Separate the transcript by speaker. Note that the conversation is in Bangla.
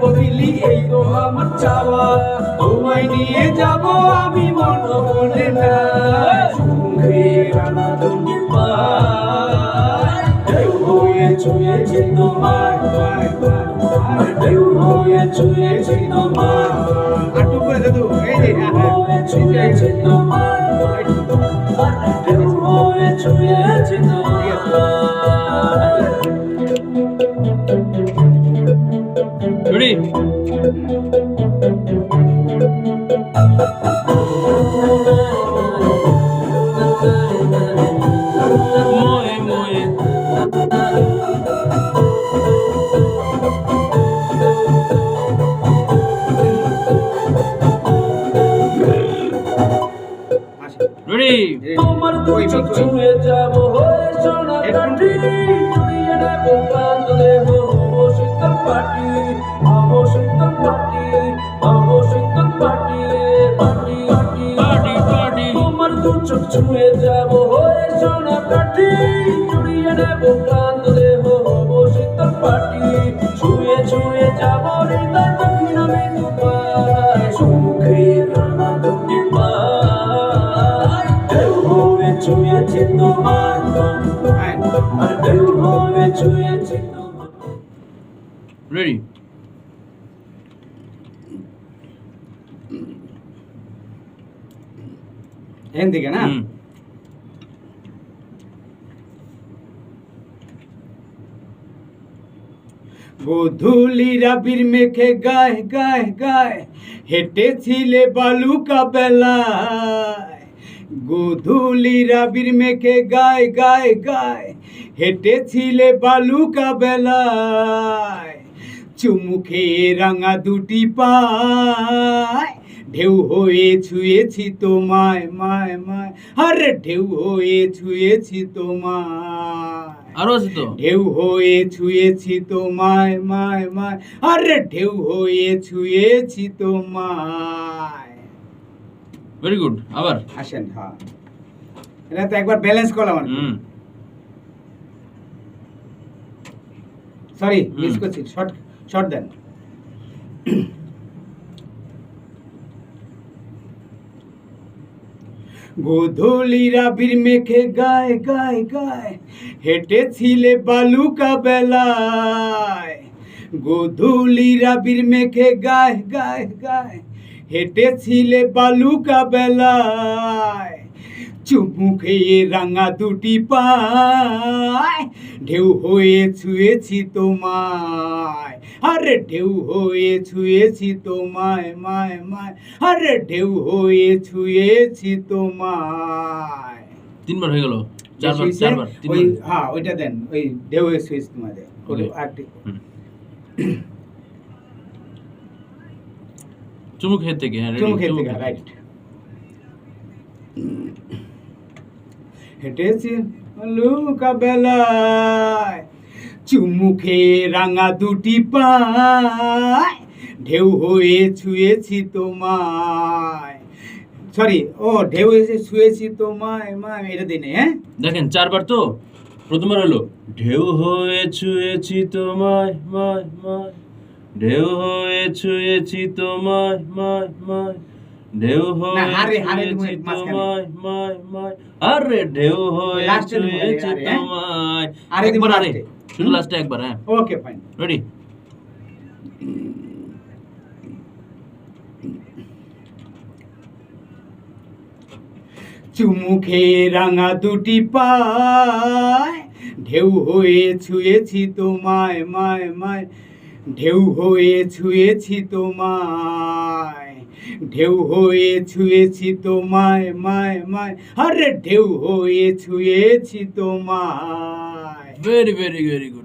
Speaker 1: কবিলি এই তো আমার চাওয়া তোমায় নিয়ে যাব আমি মন বলে না সুখে রানা তুমি ঢেউ হয়ে ছুঁয়েছি তোমার ঢেউ হয়ে ছুঁয়েছি তোমার আটু করে দাদু এই যে হয়ে ছুঁয়েছি তোমার দুই চোখ ছুঁয়ে যাব হয়ে সোনা কাঠি জুড়িয়ে নেব প্রান্ত দেব চোখ ছুঁয়ে যাব। হয়ে সোনা কাঠি, জুড়িয়ে নেব প্রান্ত দেব হব শীতল পাটি। ছুঁয়ে ছুঁয়ে যাব হৃদয় দক্ষিণ আমি দুপায় সুখে রানা দুটি পায়। ঢেউ হয়ে ছুঁয়েছি তোমার আর ঢেউ
Speaker 2: এখান থেকে না গোধূলি রাবির মেখে গায় গায় গায় হেঁটেছিলে বালুকা বেলায়। গোধূলি রাবির মেখে গায় গায় গায় হেঁটেছিলে বালুকা বেলায়। চুমুখে রাঙা দুটি পায়। ঢেউ হয়ে ছুঁয়েছি তোমায় মায় মায়। আরে ঢেউ হয়ে ছুঁয়েছি তোমায়।
Speaker 3: আরও আছে তো।
Speaker 2: ঢেউ হয়ে ছুঁয়েছি তোমায় মায় মায়। আরে ঢেউ হয়ে ছুঁয়েছি তোমায়।
Speaker 3: ভেরি গুড আবার।
Speaker 2: আসেন হ্যাঁ। এটা তো একবার ব্যালেন্স করলাম আর সরি মিস করছি। শর্ট শর্ট দেন। গোধূলি বীর মেখে গায় গায় গায়, হেঁটেছিলে বালুকা বেলায়। গোধুলিরা বীর মেখে গায় গায় গায়, হেঁটেছিলে বালুকা বেলায়। চুমুখে রাঙা দুটি পায়। ঢেউ হয়ে ছুঁয়েছি তোমায়। আরে ঢেউ হয়ে ছুঁয়েছি তোমায় মায় মায়। আরে ঢেউ হয়ে ছুঁয়েছি তোমায়।
Speaker 3: তিনবার হয়ে গেল? চারবার চারবার
Speaker 2: ওই হ্যাঁ ওইটা দেন ওই ঢেউ হয়ে ছুঁয়েছি.
Speaker 3: চুমুক হেড থেকে হ্যাঁ
Speaker 2: থেকে রাইট হেঁটেছি। বেলায় চুমুখে রাঙা দুটি পায়, ঢেউ হয়ে ছুঁয়েছি তোমায়। সরি ও, ঢেউ এসে ছুঁয়েছি তোমায় মা এটা দিনে হ্যাঁ?
Speaker 3: দেখেন, চারবার তো প্রথমবার হলো ঢেউ হয়ে ছুঁয়েছি তোমায়, মায় মায় ঢেউ হয়ে ছুঁয়েছি তোমায় মায় মায়। ঢেউ। তোমায় মায় মায় আরে ঢেউ হয়ে ছুঁয়েছি
Speaker 2: হ্যাঁ?
Speaker 3: তোমায়।
Speaker 2: আরে
Speaker 3: একবার আরে। শুধু লাস্টে একবার হ্যাঁ।
Speaker 2: ওকে ফাইন
Speaker 3: রেডি
Speaker 2: চুমুখে রাঙা দুটি পায়। ঢেউ হয়ে ছুঁয়েছি তোমায় মায় মায়। ঢেউ হয়ে ছুঁয়েছি তোমায়। ঢেউ হয়ে ছুঁয়েছি তোমায়, মায় মায়। আরে ঢেউ হয়ে ছুঁয়েছি তোমায়।
Speaker 3: Very very very good